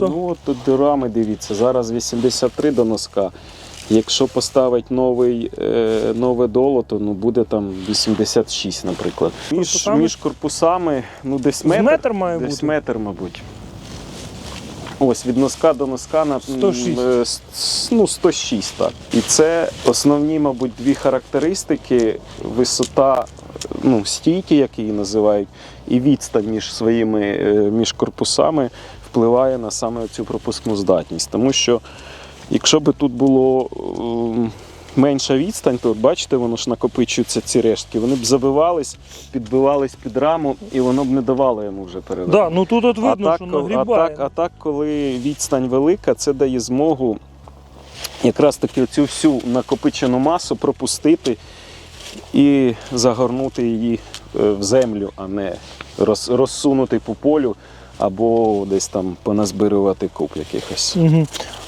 просто. Ну от тут дирами дивіться, зараз 83 до носка. Якщо поставить новий, е, нове долото, ну буде там 86, наприклад. Між, Корпусами? між корпусами ну десь метр, метр має десь бути. метр, мабуть. Ось від носка до носка на 106. е, ну, 106, так. І це основні, мабуть, дві характеристики: висота ну, стійки, як її називають, і відстань між своїми е, між корпусами впливає на саме цю пропускну здатність. Тому що якщо би тут було ем, менша відстань, то от бачите, воно ж накопичуються ці рештки. Вони б забивались, підбивались під раму, і воно б не давало йому вже передати. Да, ну тут от видно, а, що так, а, нагрібає. так, а так, коли відстань велика, це дає змогу якраз таки цю всю накопичену масу пропустити і загорнути її е, в землю, а не роз, розсунути по полю або десь там поназбирувати куп якихось. Угу.